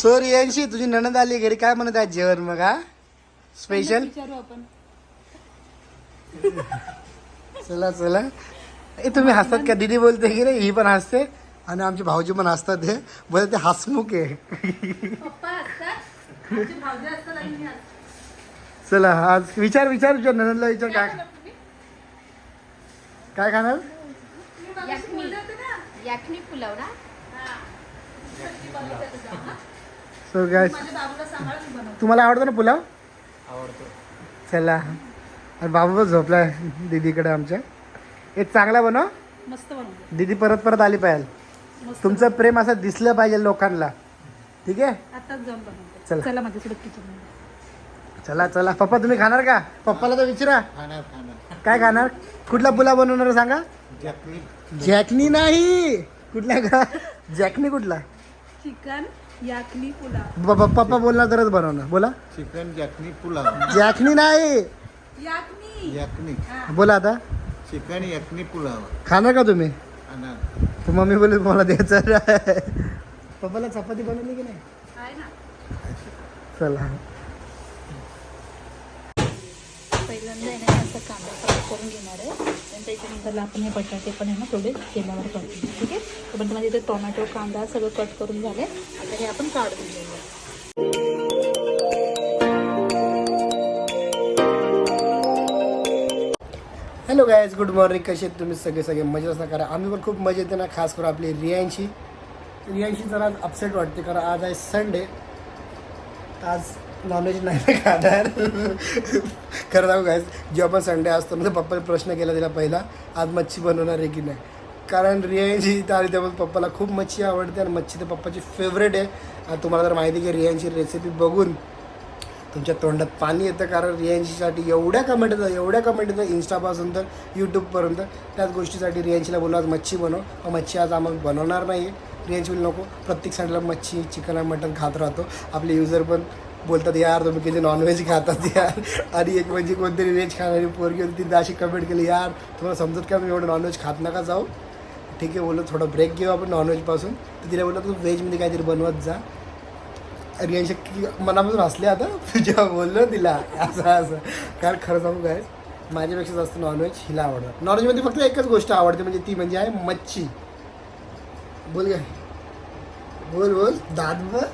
So Riyanshi तुझी नणंद आली घरी. काय म्हणत आहे जेवण मग हा? स्पेशल विचारू आपण. चला चला. ए तुम्ही हसतात का? दीदी बोलते की नाही? ही पण हसते आणि आमचे भाऊजी पण हसतात. हे बोलते ते हसमुख आहे. चला आज विचार विचार विचार ननंदला विचार काय? काय? खाणार. याखनी पुलाव ना? सो बनवते. तुम्हाला आवडतो ना पुलाव? आवडतो. चला. आणि बाबू पण झोपलाय. दीदीकडे आमच्या. एक चांगला बनव. मस्त दीदी परत परत आली पाहिजे. मस्त तुमचं प्रेम असं दिसलं पाहिजे लोकांना. ठीक आहे? चला. चला चला चला. पप्पा तुम्ही खाणार का? पप्पाला तर विचारा. खाणार खाणार. काय खाणार? कुठला पुलाव बनवणार आहे सांगा? जपनी जॅकनी नाही. कुठला का? जॅकनी कुठला? चिकन. याकनी पुलाव. ब- ब- पप्पा बोलणार तरच बनवणार. बोला. चिकन जखनी पुलाव. जॅकनी नाही. याकनी यखनी. बोला आता. चिकन यखनी पुलाव. खाणार का तुम्ही? खाणार. तर मम्मी बोलली मला द्यायचं. पप्पाला चपाती बनवली की नाही? आहे ना. चला. पहिल्यांदा आहे ना असं कांदा फ्राय करून घेणार आहे. आणि आपण हे बटाटे पण आहे ना थोडे तेलावर परतून ठीक आहे? तोपर्यंत माझे इथे टोमॅटो कांदा सगळं कट करून झाले आता हे आपण काढून घेऊया. हॅलो गायज गुड मॉर्निंग कसे आहेत तुम्ही? सगळे सगळे मजेत ना? करा आम्ही पण खूप मजेत ना खास करून आपली रियांशी. रियांशी जरा अपसेट वाटते कारण आज आहे संडे आज नॉनव्हेज नाही ना खाणार. खरं सांगू काय जेव्हा पण संडे असतो ना पप्पाने प्रश्न केला तिला पहिला आज मच्छी बनवणार आहे की नाही? कारण रियांची तर आली त्यामुळे पप्पाला खूप मच्छी आवडते आणि मच्छी तर पप्पाची फेवरेट आहे. आणि तुम्हाला जर माहिती आहे की रियांची रेसिपी बघून तुमच्या तोंडात पाणी येतं कारण रियांशीसाठी एवढ्या कमेंट येतात एवढ्या कमेंट येतात इंस्टापासून तर यूट्यूबपर्यंत त्याच गोष्टीसाठी रियांशीला बोलू आज मच्छी बनव. मच्छी आज आम्हाला बनवणार नाही आहे रियांशी नको प्रत्येक साईडला मच्छी चिकन आणि मटण खात राहतो. आपले युजर पण बोलतात यार तुम्ही किती नॉनव्हेज खातात यार. आणि एक म्हणजे कोणतरी व्हेज खाणारी पोरगी होती तिथे अशी कमेंट केली यार तुम्हाला समजत का मी एवढं नॉनव्हेज खात नका जाऊ? ठीक आहे बोललो थोडा ब्रेक घेऊ आपण नॉनव्हेजपासून तर तिला बोललं तू व्हेजमध्ये काहीतरी बनवत जा. रियांशी मनापासून हसले आता जेव्हा बोललो तिला. असं असं. कारण खरं सांगू काय माझ्यापेक्षा जास्त नॉनव्हेज हिला आवडतं नॉनव्हेजमध्ये फक्त एकच गोष्ट आवडते म्हणजे ती म्हणजे आहे मच्छी. बोल काय बोल बोल. दाद बोल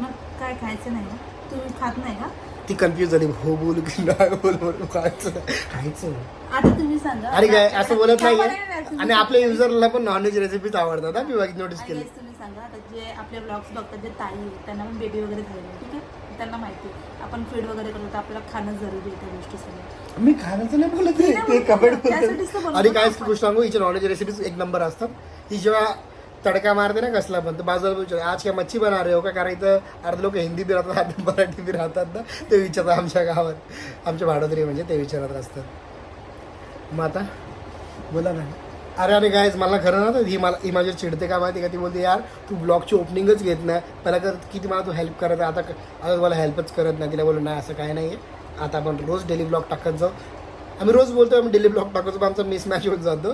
मग काय खायचं नाही तुम्ही खात नाही का? ती कन्फ्यूज झाली. हो बोल की नाही बोल बोल खायचं खायचं आता तुम्ही सांगा. अरे काय असं बोलत नाहीये? आणि आपल्या युजरला पण नॉनव्हेज रेसिपीज आवडतात हा? मी नोटीस आणि केली. guys, तुम्ही सांगा. आता जे आपले ब्लॉग्स बघतात जे ताई आहेत, त्यांना पण बेबी वगैरे झालेले आहे, ठीक आहे? त्यांना माहिती आहे. आपण फीड वगैरे करतो तर आपल्याला खाणं जरुरी आहे त्या गोष्टी सगळ्या मी खाण्याचं नाही बोलत आहे. ते बोलत कमेंट आहे. त्यासाठीच तर बोलतो. आणि काय. गोष्ट सांगू? हिच्या नॉलेज रेसिपीज एक नंबर असतात. ही जेव्हा तडका मारते ना कसला पण तर बाजूला विचार आज काय मच्छी बना रहे हो का कारण इथं अर्ध लोक हिंदी बी राहतात मराठी बी राहतात ना ते विचारतात आमच्या गावात। आमच्या भाडोदरी म्हणजे ते विचारत असतात. मग आता बोला ना. अरे अरे गायज मला खरं ना ही मला ही माझ्या चिडते का माहिती का? ती बोलते यार तू ब्लॉगची ओपनिंगच घेत नाही. पहिला कर किती मला तू हेल्प करत आहे. आता आता तुम्हाला हेल्पच करत नाही. तिला बोलू नाही असं काय नाही आहे आता आपण रोज डेली ब्लॉग टाकत जाऊ. आम्ही रोज बोलतो आम्ही डेली ब्लॉग टाकतो आमचा मिस मॅच होत जातो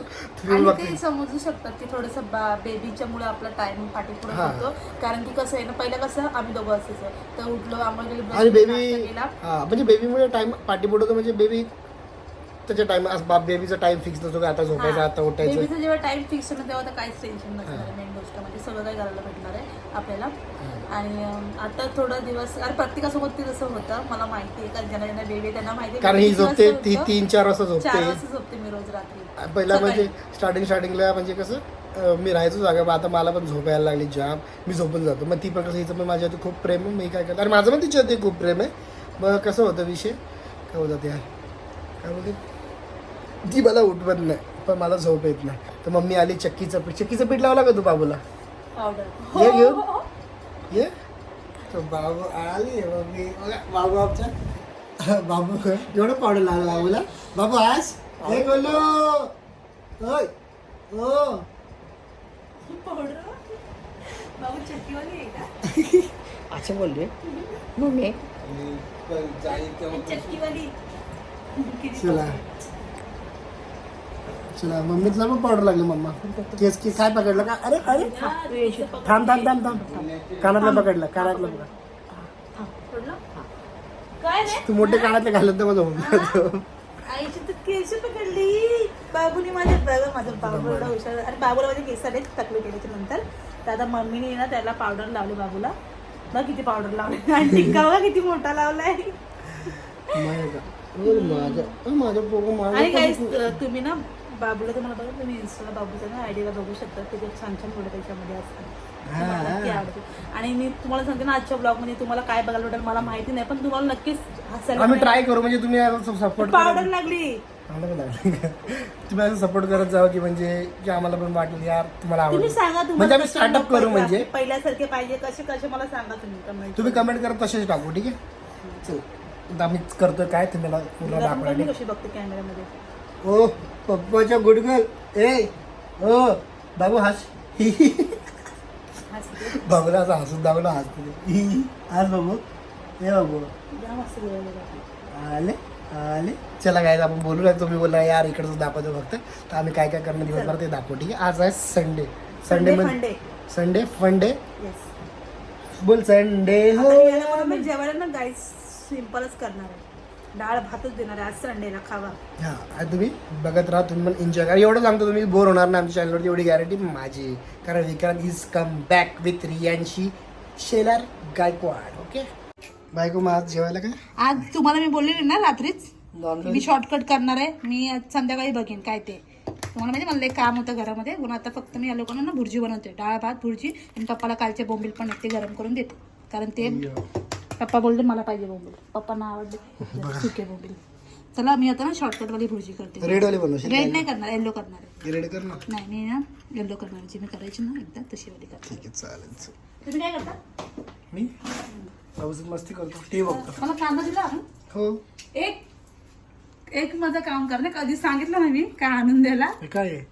आणि ते समजू शकतात की थोडंसं बेबीच्या मुळे आपला टाइम पाठीपुढे हा. होतो कारण की कसं आहे ना पहिलं कसं आम्ही दोघं असायचं तर उठलो आम्हाला गेलो आणि बेबी नाश्ता केला. म्हणजे बेबीमुळे टाइम पाठी होतो म्हणजे बेबी त्याच्या टाइम बाप बेबीचा टाइम फिक्स नसतो की आता झोपायचं हा. आता उठायचं बेबीचं जेव्हा टाइम फिक्स होणार तेव्हा तर काहीच टेन्शन नसणार मेन गोष्ट म्हणजे सगळं काही करायला भेटणार आहे आपल्याला. आणि आता थोडा दिवस अरे प्रत्येकासोबत ते जसं होतं मला माहिती आहे का ज्यांना ज्यांना बेबी आहे त्यांना माहिती कारण ही झोपते ती? तीन चार वाजता चार झोपते वाजता झोपते मी रोज रात्री. पहिला. म्हणजे स्टार्टिंग स्टार्टिंगला म्हणजे कसं अं, मी राहायचो जागा आता मला पण झोप यायला लागली जाम मी झोपून जातो. मग ती पण कसं हिचं पण माझ्यावरती खूप प्रेम आहे मी काय करतो आणि माझं पण तिच्यावरती खूप प्रेम आहे. मग कसं होतं विषय? काय होतं यार? काय बोलते ती मला उठवत नाही पण मला झोप येत नाही. तर मम्मी आली चक्कीचं पीठ चक्कीचं पीठ लावला का तू बाबूला. ये घेऊ ये. तो बाबू आली मम्मी. बाबू आमचा बाबू एवढं पावडर लागला बाबूला. बाबू आज? हे बोलो आहे का? अच्छा बोल रे मम्मी चला. चला मम्मीला पण पावडर लागली मम्मा. केस की काय पकडलं का? अरे अरे थांब. थांब थांब थांब कानातलं पकडलं कानातलं पकड काय तू मोठे कानातले घालत तर माझं होऊन आईची तर केस पकडली. बाबूने माझ्या बघा माझा बाबू एवढा हुशार. आणि बाबूला माझे केसाने टकले केल्याच्यानंतर. तर आता मम्मीने ना त्याला पावडर लावली बाबूला. बघ किती पावडर लावले. आणि टिक्का बघा किती मोठा लावलाय. माझ्या माझ्या माझ्या माझ्या आणि काही तुम्ही ना बाबूला तुम्हाला बघा तुम्ही इन्स्टाला बाबूचा ना आयडियाला बघू शकता. त्याचे छान छान व्हिडिओ त्याच्यामध्ये असतात. आणि मी तुम्हाला सांगते ना आजच्या ब्लॉगमध्ये तुम्हाला काय बघायला भेटेल मला माहिती नाही पण तुम्हाला नक्कीच हसायला आम्ही ट्राय करू म्हणजे तुम्ही सपोर्ट पावडर लागली. तुम्ही असं सपोर्ट करत जावं की म्हणजे की आम्हाला पण वाटेल यार तुम्हाला तुम्ही आवडेल. सांगा म्हणजे आम्ही स्टार्टअप करू म्हणजे. पहिल्यासारखे पाहिजे कसे कसे मला सांगा तुम्ही कमेंट तुम्ही कमेंट करत तसेच टाकू ठीक आहे? आम्ही करतोय काय तुम्हाला पूर्ण दाखवणार मी कशी बघते कॅमेऱ्यामध्ये ओ पप्पाच्या गुडगल ए ओ बाबू हास. बाबूला असं हसून दाबलं हसते आज बाबू. ए बाबू. आले आले. चला काय आपण बोलू नाही तुम्ही बोलला यार इकडचं दाखवतो फक्त. तर आम्ही काय काय करणार दिवसभर ते दाखवू ठीक आहे? आज आहे संडे संडे संडे म्हणजे फंडे संडे फंडे बोल संडे हो. जेवायला ना गाईस सिम्पलच करणार आहे. डाळ भातच देणार आहे आज संडेला खावा. हा आणि तुम्ही बघत राहा तुम्ही पण एन्जॉय करा. एवढं सांगतो तुम्ही बोर होणार नाही आमच्या चॅनलवरती एवढी गॅरंटी माझी. कारण Vikrant is come back with Riyanshi Shelar Gaikwad okay बायको मग आज जेवायला काय? आज तुम्हाला मी बोललेली ना रात्रीच मी शॉर्टकट करणार आहे. मी आज संध्याकाळी बघेन काय ते. तुम्हाला माहिती मला एक काम होतं घरामध्ये. म्हणून आता फक्त मी या लोकांना ना भुर्जी बनवते. डाळ भात भुर्जी आणि पप्पाला कालचे बोंबील पण ते गरम करून देते. कारण ते पप्पा बोलले मला पाहिजे बोंबील. पप्पांना आवडले. सुके बोंबील. चला मी आता ना शॉर्टकटवाली भुर्जी करते. रेडवाले बनवशील रेड नाही करणार येल्लो करणार. आहे रेड कर ना नाही मी ना येल्लो करणार. जी मी करायची ना एकदा तशी वाली करते. ठीक आहे चालेल तुम्ही काय करता? मी? पावसात मस्ती करतो. ते बघतो. मला कांदा दिला ना हो. एक एक माझं काम कर ना कधी सांगितलं ना मी काय आणून द्यायला? काय आहे?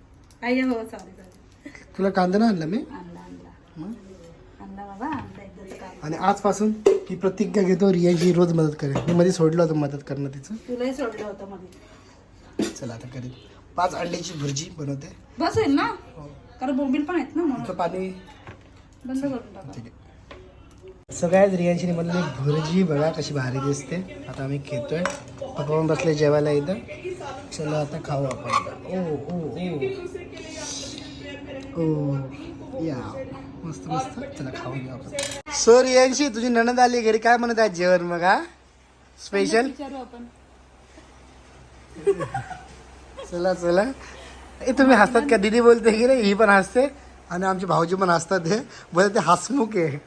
आई हो सॉरी तुला कांदा नाही आणला मी? आणला आणला. मग? आणला बाबा आणला आणि आजपासून? ही प्रतिज्ञा घेतो रियाची रोज मदत करेल. मी मध्ये सोडलं होतं मदत करणं तिचं. तुलाही सोडलं होतं मध्ये चला आता करेल पाच अंड्याची भुर्जी बनवते. बस होईल ना? कारण बोंबील पण आहेत ना म्हणून. तुमचं पाणी बंद करून टाका. ठीक आहे. सगळ्यात रियांशी बनलेली भुर्जी बघा कशी भारी दिसते. आता आम्ही पप्पा पण बसले जेवायला इथं. चला आता खाऊ आपण. ओ ओ ओ. ओ या. मस्त मस्त. चला खाऊ घेऊ आपण. सो रियांशी तुझी नणंद आली घरी. काय म्हणत आहे जेवण मग हा? स्पेशल विचारू आपण. चला चला. ए तुम्ही हसतात का? दीदी बोलते की नाही? ही पण हसते. आणि आमचे भाऊजी पण हसतात हे. बोलते ते हसमुख आहे.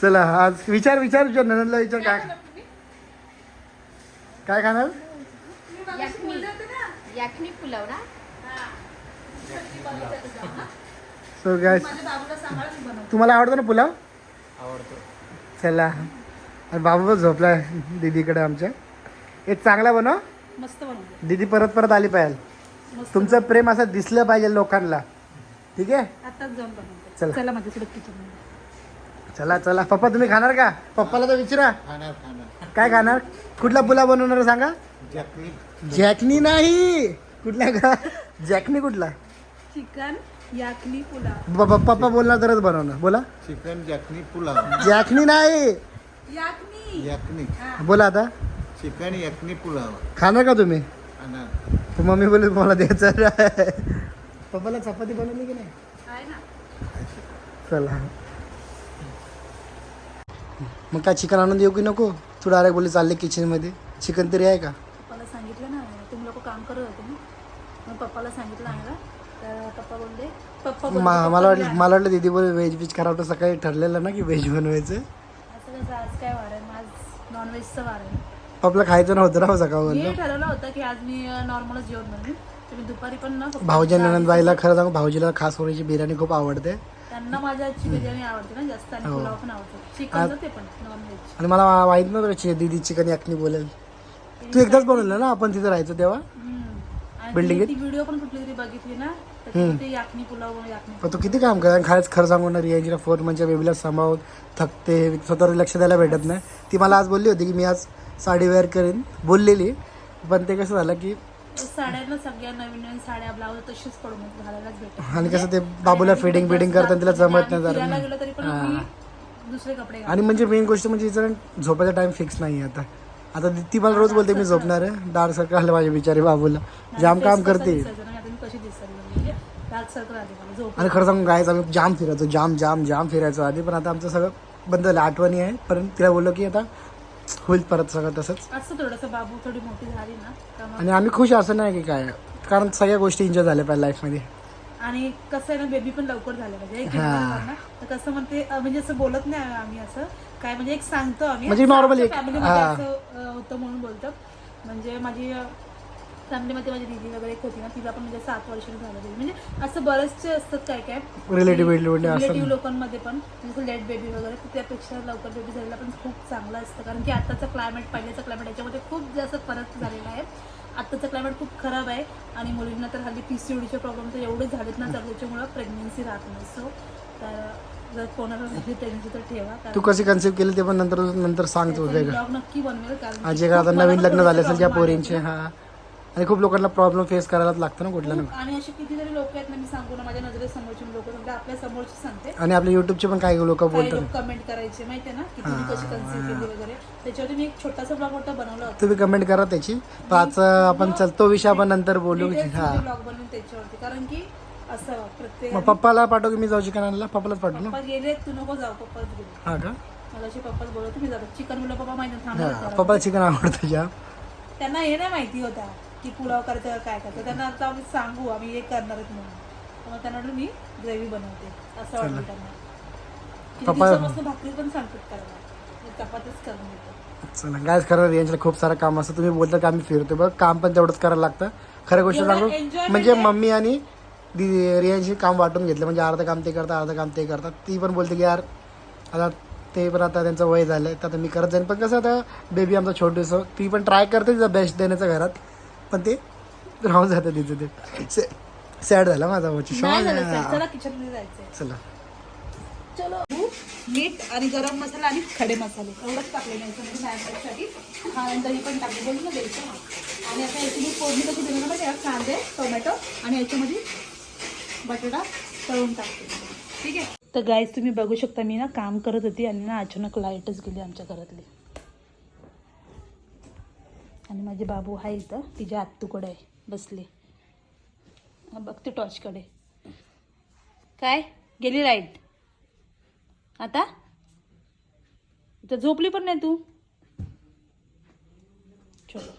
चला आज विचार विचार विचार ननंदला विचार काय काय खाणार? पुलाव ना? सो बनवते तुम्हाला आवडतो ना पुलाव? आवडतो. चला. आणि बाबू पण झोपलाय दीदीकडे आमच्या. एक चांगला बनव. मस्त बनवते दीदी परत परत आली पाहिजे. तुमचं प्रेम असं दिसलं पाहिजे लोकांना. ठीक आहे? चला. चला चला चला. पप्पा तुम्ही खाणार का? पप्पाला तर विचारा. खाणार खाणार. काय खाणार? कुठला पुलाव बनवणार सांगा? चटणी जॅकनी नाही. कुठला का जॅकनी कुठला? चिकन. याकनी पुलाव. ब- ब- पप्पा बोलणार तरच बनवणार. बोला. चिकन जखनी पुलाव. जॅकनी नाही. याकनी. यखनी बोला आता. चिकन यखनी पुलाव. खाणार का तुम्ही? तर मम्मी बोलली मला द्यायचं. पप्पाला चपाती बनवली की नाही? आहे ना. चला. मग काय चिकन आणून देऊ की नको? तू डायरेक्ट बोलली चालले किचनमध्ये चिकन तरी आहे का? पप्पाला सांगितलं ना तुम्ही लोक काम करत होते ना. मग पप्पाला सांगितलं आहे ना तर पप्पा बोलले. पप्पा बोलले, मा- मला वाटलं मला वाटलं दीदी बोल व्हेज बीज करा होतं सकाळी ठरलेलं ना की व्हेज बनवायचं? असं कसं आज काय वार आहे? मग आज नॉनव्हेजचं वार आहे. आपलं खायचं नव्हतं ना सकाळ मी ठरवलं होतं की आज मी नॉर्मलच जेवण बनवेन. तर मी दुपारी पण ना फक्त भाऊजी डाळ- नंदबाईला खरं सांगू भाऊजीला खास होण्याची बिर्याणी खूप आवडते. त्यांना माझ्या हातची बिर्याणी आवडते ना जास्त आणि पुलाव पण आवडतो. चिकन ते पण नॉनव्हेज आणि मला माहीत नव्हतं ची- दीदी चिकन याकनी बोलेल. तू एकदाच बनवलं ना आपण तिथे राहायचो तेव्हा? आणि ती व्हिडिओ पण कुठली तरी बघितली ना? तर हम्म. ते याकनी पुलाव याकनी पण तू किती काम कर खरंच खरं सांगू ना रियांजीला फोर म्हणजे बेबीला सांभाळून थकते स्वतःवर लक्ष द्यायला भेटत नाही. ती मला आज बोलली होती की मी आज साडी वेअर करेन. बोललेली. पण ते कसं झालं की साड्यांना सगळ्या नवीन नवीन साड्या ब्लाऊज तशीच पडून आहेत, घालायलाच भेटत आणि कसं ते बाबूला फिडिंग बिडिंग करताना तिला जमत नाही फिरायला जरा गेलो तरी पण हा. मी दुसरे कपडे घालते. आणि म्हणजे मेन गोष्ट म्हणजे हिचं झोपायचा टाइम फिक्स नाही आता. आता ती- ती मला रोज बोलते मी झोपणार आहे. डार्क सर्कल आले माझ्या बिचारी बाबूला. जाम काम करते. दिसायचा ना, आता मी कशी दिसायला मला झोप आणि खरं सांगून गायचं आम्ही जाम फिरायचो जाम जाम जाम फिरायचो आधी पण आता आमचं सगळं बंद झालं आठवणी आहे. पण तिला बोललो की आता होईल परत सगळं तसंच. असं थोडंसं बाबू थोडी मोठी झाली ना आणि आम्ही खुश असं नाही की काय. कारण सगळ्या गोष्टी एन्जॉय झाल्या पाहिजे लाईफमध्ये आणि कसं आहे ना बेबी पण लवकर झालं पाहिजे. एक हा. दिवस ना तर कसं म्हणते अं, म्हणजे असं बोलत नाही आम्ही असं. काय म्हणजे एक सांगतो आम्ही. म्हणजे normally एक- फॅमिलीमध्ये हा. असं अं, होतं म्हणून बोलतो. म्हणजे माझी फॅमिलीमध्ये माझी दीदी वगैरे एक होती ना तिला पण म्हणजे सात वर्षांनी झालं. म्हणजे असं बरेचसे असतात काय काय. Relative relative असतात. रिलेटिव्ह लोकांमध्ये पण जसं लेट बेबी वगैरे तर त्यापेक्षा लवकर बेबी झालेला पण खूप चांगलं असतं. कारण की आताचं क्लायमेट पहिल्याचं क्लायमेट याच्यामध्ये खूप जास्त फरक झालेला आहे. आत्ताचं क्लायमेट खूप खराब आहे. आणि मुलींना तर हल्ली पी सी ओडीचे प्रॉब्लेम तर एवढे झालेत ना तर त्याच्यामुळं प्रेग्नेन्सी राहत नाही. सो तर जर कोणाला झाली प्रेग्नेन्सी तर ठेवा. तू कशी कन्सिव्ह केली ते पण नंतर नंतर सांगतो वेगळं. ब्लॉग नक्की बनवेल कारण आजी का आता मला नवीन पण लग्न झाले असेल ज्या problem पोरींचे. हा. आणि खूप लोकांना प्रॉब्लेम फेस करायलाच लागतं ना कुठल्या ना आणि असे कितीतरी लोक आहेत ना मी सांगू ना माझ्या नजरेसमोरची लोक समजा आपल्या समोरची सांगते. आणि आपल्या युट्यूबचे पण काही लोक काही बोलतात. लोक कमेंट करायचे माहितीये ना? की तुम्ही कशी कन्सिव्ह केली वगैरे. त्याच्यावरती मी एक छोटासा ब्लॉग होता बनवला होता. तुम्ही कमेंट करा त्याची. आज आपण चल तो विषय आपण नंतर बोलू. हा. ब्लॉग बनवून त्याच्यावरती. कारण की असं प्रत्येक मग पप्पाला पाठव की मी जाऊ चिकन आणायला पप्पालाच पाठव ना. पप्पा गेले तू नको जाऊ पप्पाच गेले. हा का? मला अशी पप्पाच बोलत तुम्ही जातो. चिकन मुलं पप्पा माहिती हा. पप्पाला चिकन आवडतं जाम त्यांना हे नाही माहिती होता. की पुलाव करायचं काय करायचं त्यांना आता आम्ही सांगू आम्ही हे करणार आहेत म्हणून. मग त्यांना मी ग्रेव्ही बनवते असं वाटलं त्यांना किती पप्पा- दिवसापासून भाकरी पण सांगतात करायला. मी चपातीच करून देतो चला काय खरं खूप सारं काम असतं. तुम्ही बोलता की आम्ही फिरतो बघ काम पण तेवढंच करायला लागतं. खरं गोष्ट सांगू म्हणजे. मम्मी आणि रियांशी काम वाटून घेतलं. म्हणजे अर्धं काम ते करतात अर्धं काम ते करतात. ती पण बोलते की यार आता ते पण आता त्यांचं वय झालं तर आता मी करत जाईन. पण कसं आता बेबी आमचा छोटूस ती पण ट्राय करते तिचा बेस्ट देण्याचं घरात. पण ते राहून जातं तिचं ते. सॅड झाला माझा वची नाही झालं. चला किचनमध्ये जायचंय. चला. चलो. मीठ आणि गरम मसाला आणि खडे मसाले. एवढंच टाकले नाही मॅरिनेटसाठी हा नंतर हे पण टाकले. ना द्यायचं आणि आता याची मी फोडणी कशी आहे का? कांदे टोमॅटो आणि याच्यामध्ये बटाटा तळून टाकते. ठीक आहे? तर गाईज तुम्ही बघू शकता मी ना काम करत होती आणि ना अचानक लाईटच गेली आमच्या घरातली. आणि माझे बाबू आहे इथं. तिच्या आत्तूकडे आहे बसले. हा बघते टॉर्चकडे काय? गेली लाइट आता? इथं झोपली पण नाही तू? चलो.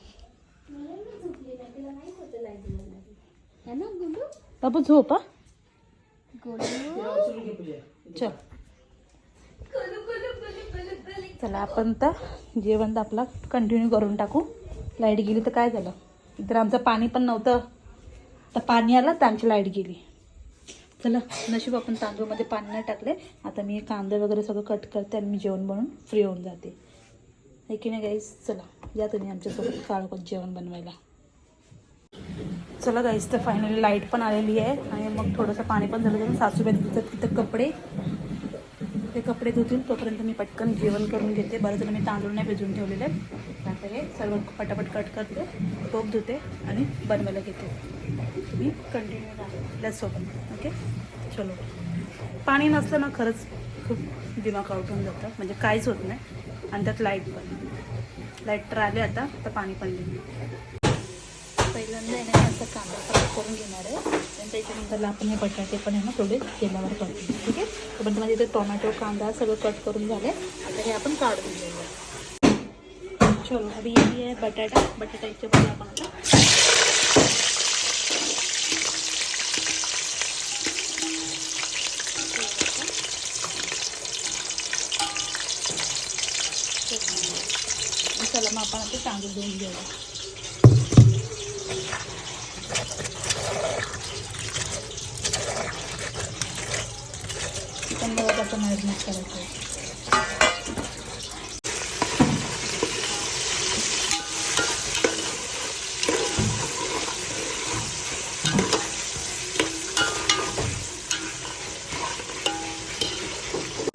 बाबू झोप हा. चल. चला आपण तर जेवण तर आपला कंटिन्यू करून टाकू. लाइट गेली तर काय झालं? इतर आमचं पाणी पण नव्हतं. तर पाणी आलं तर आमची लाइट गेली. चला नशीब आपण तांदूळमध्ये पाणी नाही टाकले. आता मी कांदे वगैरे सगळं कट करते आणि मी जेवण बनवून फ्री होऊन जाते. हे की नाही गाईस चला या तुम्ही आमच्यासोबत काळोखात जेवण बनवायला. चला गाईस तर फायनली लाइट पण आलेली आहे. आणि मग थोडंसं पाणी पण झालं. तर सासूबाई धुतात तिथं कपडे ते कपडे धुतील तोपर्यंत मी पटकन जेवण करून घेते. बरं झालं मी तांदूळ नाही भिजवून ठेवलेले. आता हे सर्व पटापट कट करते टोप धुते आणि बनवायला घेते. तुम्ही कंटिन्यू राहा. आपल्यासोबत ओके चलो. पाणी नसलं ना खरंच खूप दिमाग आउट होऊन जातं. म्हणजे काहीच होत नाही. आणि त्यात लाइट पण. लाइट तर आले आता तर पाणी पण नाही. पहिल्यांदा आहे ना असं कांदा फ्राय करून घेणार आहे. आणि त्याच्यानंतर आपण हे बटाटे पण आहे ना थोडे तेलावर परतू ठीक आहे? तोपर्यंत माझे इथे टोमॅटो कांदा सगळं कट करून झाले. आता हे आपण काढून घेऊया. चलो अभी ये आहे बटाटा. बटाटा याच्यामध्ये आपण आता. चला मग आपण आता तांदूळ घेऊन घेऊया. चिकन बरोबर आपण मॅरिनेट करायचं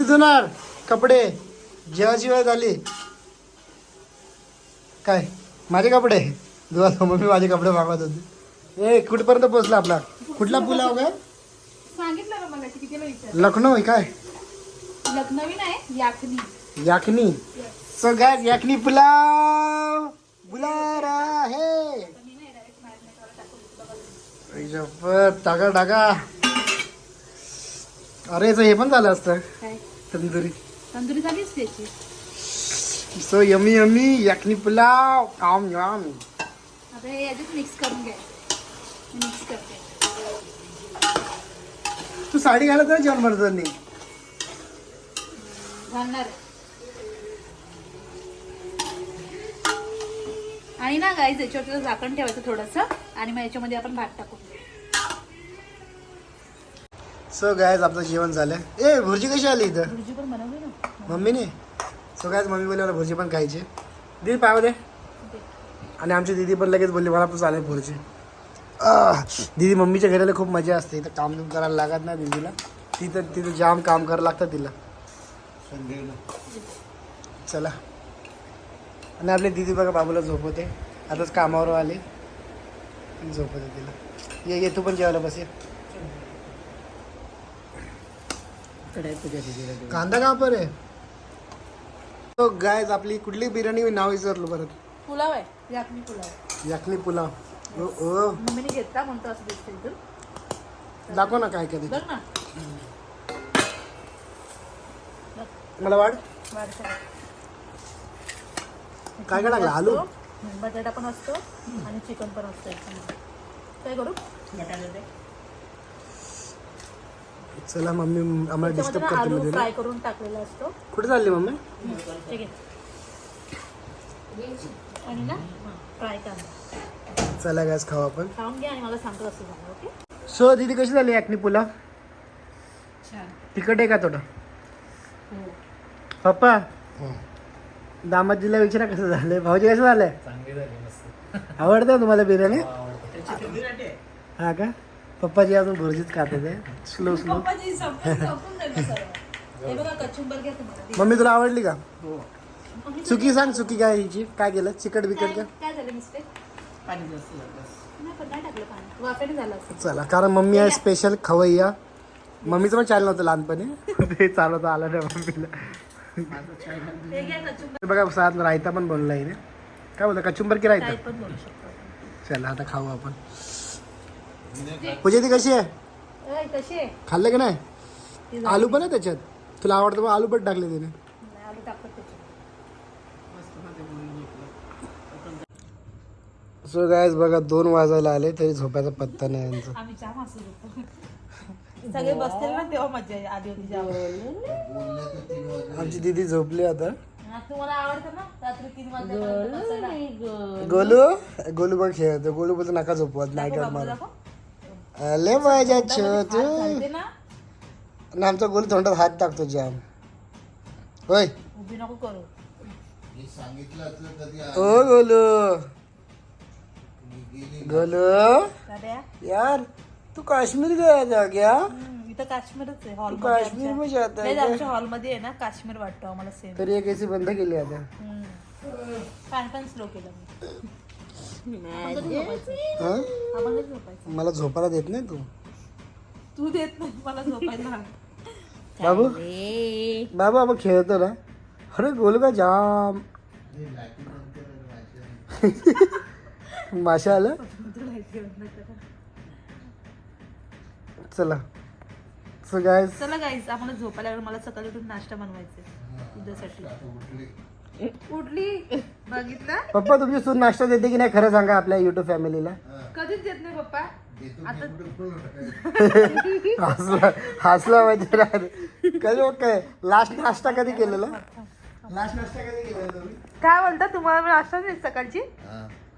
धुणार कपडे. जेवाची वेळ झाली. काय? माझे कपडे? दुवा मम्मी माझे कपडे मागवत होते. ए कुठपर्यंत पोचला आपला? कुठला पुलाव काय सांगितलं ना मला कितीला विचार. लखनौ आहे काय? लखनवी नाही याकनी याकनी सो गॅस याकनी पुलाव. बुला रहा है टाका टाका. अरे याचं हे पण झालं असतं. काय? तंदुरी. तंदुरी झालीच त्याची. So yummy yummy yakhni pulao. काम याम आता हे याच्यात मिक्स करून घ्या मिक्स करते. तू साडी घालत ना जेवण बनवताना घालणार. आणि ना गाईज याच्यावर झाकण ठेवायचं थोडंसं आणि मग याच्यामध्ये आपण भात टाकू. सो गायज आपलं जेवण झालं. ए भुर्जी कशी आली इथं? भुर्जी पण बनवली ना. मम्मीने? सो गायज मम्मी बोलली मला भुर्जी पण खायची दीदी पाव दे. आणि आमची दीदी पण लगेच बोलली मला पण चालेल भुर्जी. दीदी मम्मीच्या घराला खूप मजा असते. इथं काम बिम करायला लागत ना दीदीला. तिथं तिथं जाम काम करायला लागतं तिला. चला. आणि आपली दीदी बघा बाबूला झोपवते. आताच कामावर आले. झोपवते तिला. ये ये तू पण जेवायला बस ये. कांदा का पर आहे? तो गायज आपली कुठली बिर्याणी मी नाव विचारलो परत. पुलाव आहे. याकनी पुलाव. याकनी पुलाव. मम्मीने घेतला म्हणतो असं दिसतं इथून. दाखव ना काय बघ ना. मला वाढ. काय काय टाकलं आलू? बटाटा पण असतो आणि चिकन पण असतं. काय करू? चला मम्मी आम्हाला डिस्टर्ब करते फ्राय करून टाकलेला असतो. कुठे चालली मम्मी? ठीक आहे आणि ना फ्राय कांदा चला गॅस खाऊ आपण. खाऊन घ्या आणि मला सांगतो असं झालं ओके? सो दीदी कशी झाली याकनी पुलाव छान. तिखट आहे का थोडं? हो. पप्पा दामाजीला विचारा कसं झालंय. भाऊजी कसं झालंय? आवडतं तुम्हाला बिर्याणी? हा का? पप्पाजी अजून भुर्जीच खात होते स्लो स्लो. हे मम्मी तुला आवडली का? चुकी सांग चुकी काय हिची? काय केलं? चिकट बिकट काय का काय झालं मिस्टेक पाणी जास्त पण पाणी. झालं असं चला कारण मम्मी आहे स्पेशल खवय्या मम्मीचं पण चॅनल होतं लहानपणी. ते चालवता आलं नाही मम्मीला. हे बघा सात रायता पण बनला आहे काय बोलता कचुंबर की रायता? पण बोलू शकतो. चला आता खाऊ आपण. पूजा ती कशी आहे? अय, कशी आहे? खाल्लं की नाही. आलू पण आहे त्याच्यात? तुला आवडतं मग आलू पण टाकले त्याच्यात. सो गायज बघा दोन वाजायला आले तरी झोपायचा पत्ता नाही यांचा. आम्ही होतो सगळे बसतील ना तेव्हा मजा आहे आधी होती चहा आमची दीदी झोपली आता. तुम्हाला आवडतं ना? रात्री तीन वाजता बसायला? गोलू. गोलू? पण खेळतो. गोलू पण नका झोपवत नाही बाबू, मला. आले माझ्या छोटू. ना. आणि आमचा गोलू तोंडात हात टाकतो जाम. होय. उभी नको करू. ओ गोलू. गोलू. दाद्या यार तू काश्मीर गया था क्या हम्म, इथं काश्मीरच आहे हॉल तू काश्मीर में जाता है क्या? आमच्या हॉलमध्ये आहे ना काश्मीर वाटतं आम्हाला सेम तरी एक एसी बंद केली आता. फॅन पण स्लो केलं मी. झोपायचं? हा? झोपायचं. मला झोपायला देत नाही तू. तू देत नाही मला झोपायला. बाबू. बाबू आपण खेळतो ना. अरे गोलू का जाम. माशा आलं? चला. सो गाय चला गाईज आपण झोपायला लागलो. मला सकाळी उठून नाश्ता बनवायचा उद्यासाठी. उठली. बघितलं? पप्पा तुमची सून नाश्ता देते की नाही खरं सांगा आपल्या युट्यूब फॅमिलीला कधीच देत नाही पप्पा. हसला हसला माहिती राहत कधी काय? लास्ट नाश्ता कधी केलेला? लास्ट नाश्ता कधी केलेला तुम्ही? काय बोलता? तुम्हाला मी नाश्ता नाही सकाळची?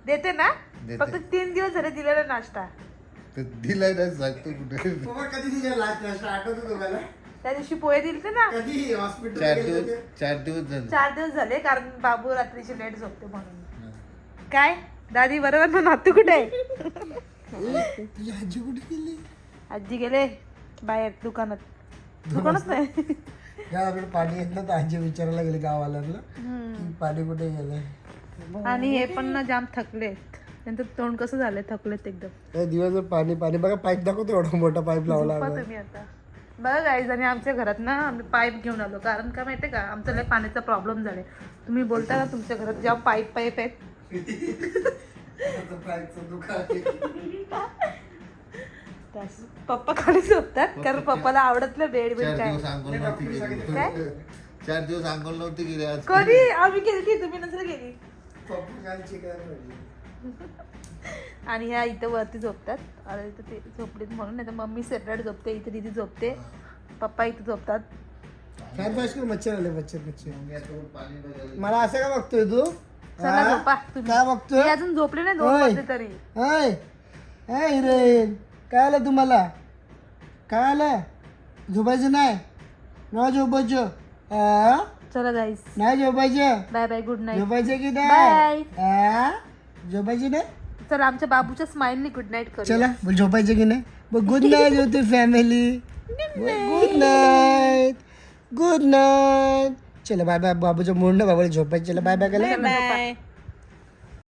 देते ना? देते. फक्त तीन दिवस झाले दिलेला नाश्ता. तर दिलाय नाही सांगतो कुठे. कधी दिले लास्ट नाश्ता? आठवतो तुम्हाला? त्या दिवशी पोहे दिले ना. कधी हॉस्पिटल चार दिवस चार दिवस झाले. चार दिवस झाले कारण बाबू रात्रीची लेट झोपते म्हणून. काय? दादी बरोबर ना नातू कुठे आहे? तुझी आजी कुठे गेली? आजी गेले बाहेर दुकानात. दुकानात? नाही? गावाकडे पाणी येत ना तर आजी विचारायला गेले गावाला. की पाणी कुठे गेलंय? आणि हे पण ना जाम थकलेत. त्यांचं तोंड कसं झालंय? थकलेत एकदम. दिवसभर पाणी पाणी. बघा पाईप दाखवतो एवढा मोठा पाईप लावला झोपा तुम्ही आता. बघा गाईज आणि आमच्या घरात ना आम्ही पाईप घेऊन आलो. कारण का माहितीये का? आमचा लय पाण्याचा प्रॉब्लेम झालाय. तुम्ही बोलता ना तुमच्या घरात जेव्हा पाईप पाईप आहेत. त्यास- पप्पा खाली झोपतात कारण पप्पाला आवडत नाही बेड बेड चार काय. दिवस अंघोळ नव्हती गेली. चार दिवस अंघोळ नव्हती गेली आज. कधी? आम्ही गेली तुम्ही नंतर गेली. आणि ह्या इथं वरती झोपतात. आणि इथं ते झोपलीत म्हणून नाही तर मम्मी सेपरेट झोपते इथे दिदी झोपते. पप्पा इथे झोपतात. फॅन पास कर मच्छर आले मच्छर मच्छर. मला असं का बघतोय तू? चला हा? झोपा तुम्ही. काय बघतोय? हे अजून झोपले नाही दोन होय. वाजले तरी. हाय हाय हिरेन. काय आलं तुम्हाला? काय आलं? झोपायचं नाही? न झोपायचं? हा? चला गाईस नाही झोपायचं? बाय बाय गुड नाईट झोपायचं की. नाही? हा? झोपायचं नाही? चला आमच्या बाबूच्या स्माइलनी गुड नाईट करू चला बोल झोपायचं की नाही? मग गुड नाईट होते family good night good night चला बाय बाय बाबूचं मूड ना बाबूला झोपायचं. चला बाय बाय केलं बाय